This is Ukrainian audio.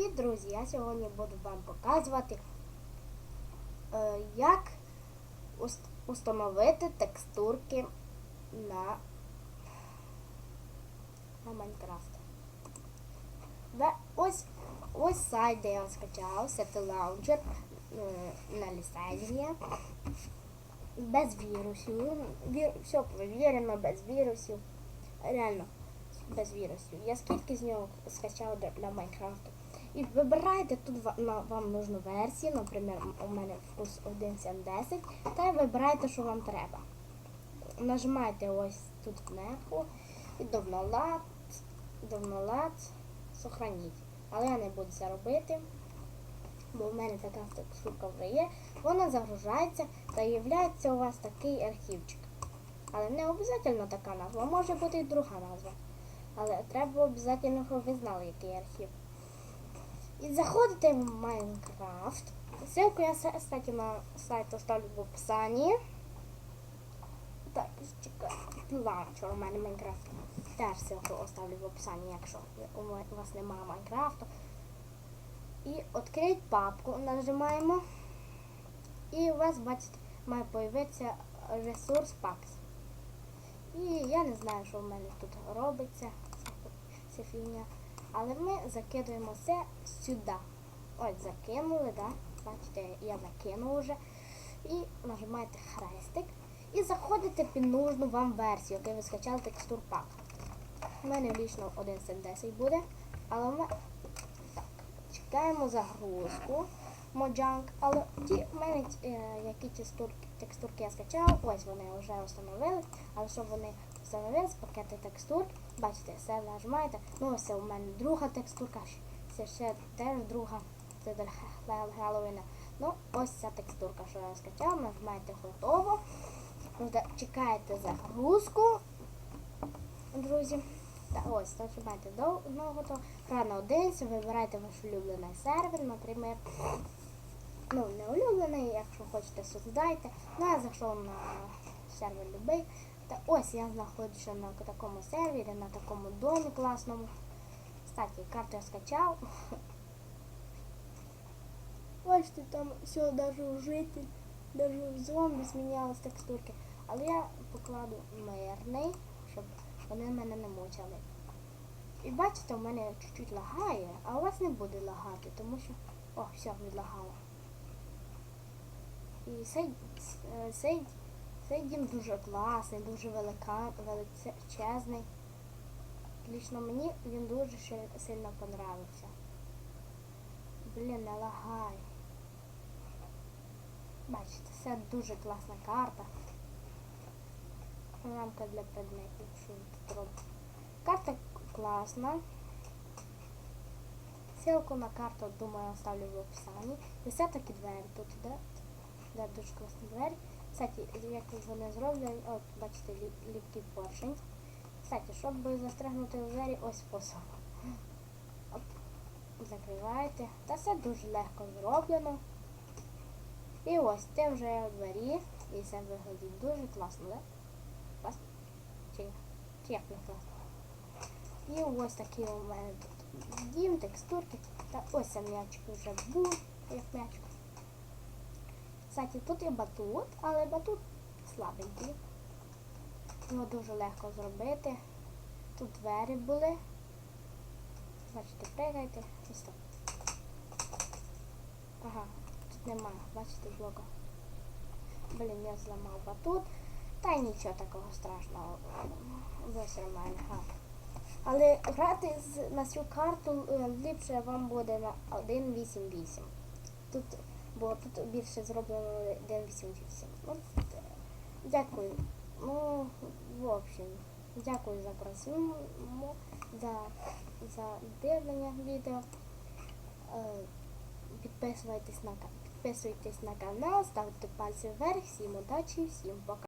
Привіт, друзі! Я сьогодні буду вам показувати, е, як установити текстурки на, на Майнкрафт. Ось, ось сайт, де я скачав, Settle Launcher е, на ліцензія. Без вірусів. Вір... Все провірено, без вірусів. Реально без вірусів. Я скільки з нього скачав для Майнкрафту. І вибирайте тут вам нужну версію, наприклад, у мене вкус 1.7.10, та й вибирайте, що вам треба. Нажимайте ось тут кнопку і довнолад, довнолад, сохраніть. Але я не буду це робити, бо в мене така текстурка вже є. Вона загружається та являється у вас такий архівчик. Але не обов'язково така назва, може бути і друга назва. Але треба обов'язково, щоб ви знали, який архів. І заходите в Майнкрафт. Ссылку я, кстати, на сайт оставлю в описанні. Так, чекай. Лаунчер у мене Майнкрафт. Теж ссылку оставлю в описанні, якщо у вас немає Майнкрафту. І відкрити папку нажимаємо. І у вас, бачите, має появитися ресурс Packs. І я не знаю, що в мене тут робиться, ця фігня. Але ми закидуємо це сюди. Ось закинули, да? Бачите, я закинув вже. І нажимаєте хрестик. І заходите під нужну вам версію, яку ви скачали текстур пак. У мене лічно 1.10 буде. Але ми чекаємо загрузку. Моджанк, але ті в мене е, які текстурки я скачав, ось вони вже встановили, але щоб вони встановились, пакети текстур, бачите, все нажимаєте. Ну ось у мене друга текстурка, це ще теж друга, це Хе- Хеллоуіна. Ну, ось ця текстурка, що я скачав, нажимаєте готово. Чекаєте загрузку, друзі. Та ось, нажимаєте до одного готово. Рано один, вибирайте ваш улюблений сервер, наприклад ну, не улюблений, якщо хочете, создайте. Ну, я зайшов на сервер любий. Та ось я знаходжуся на такому сервері, на такому домі класному. Кстати, карту я скачав. Бачите, там все, даже житель, даже в зомбі змінялись текстурки. Але я покладу мирний, щоб вони мене не мучили. І бачите, у мене чуть-чуть лагає, а у вас не буде лагати, тому що... О, все, відлагало. І цей, е, цей, цей дім дуже класний, дуже велика, величезний. Лічно мені він дуже сильно понравився. Блін, не лагай. Бачите, це дуже класна карта. Рамка для предметів, що тут робить. Карта класна. Ссылку на карту, думаю, оставлю в описанні. І все таки двері тут, да? Да, дуже класні двері. Кстати, як вони зроблені, от бачите, лі- ліпкий поршень. Кстати, щоб застрягнути в двері, ось спосіб. Оп, закриваєте. Та все дуже легко зроблено. І ось це вже у двері. І це виглядить дуже класно, да? Класно? Чи, чи як не класно? І ось такий у мене тут дім, текстурки. Та ось м'ячик вже був, як м'ячик. Кстати, тут є батут, але батут слабенький. Його дуже легко зробити. Тут двері були. Бачите, пригайте і стоп. Ага, тут нема, бачите, блока. Блін, я зламав батут. Та й нічого такого страшного. Ось нормально. Ага. Але грати на цю карту е, ліпше вам буде на 1.8.8. Тут, бо тут більше зроблено 1.8.8. От, е, дякую. Ну, в общем, дякую за просмотр, за, за дивлення відео. Е, Підписуйтесь на, підписуйтесь на канал, ставте пальці вверх, всім удачі, всім пока.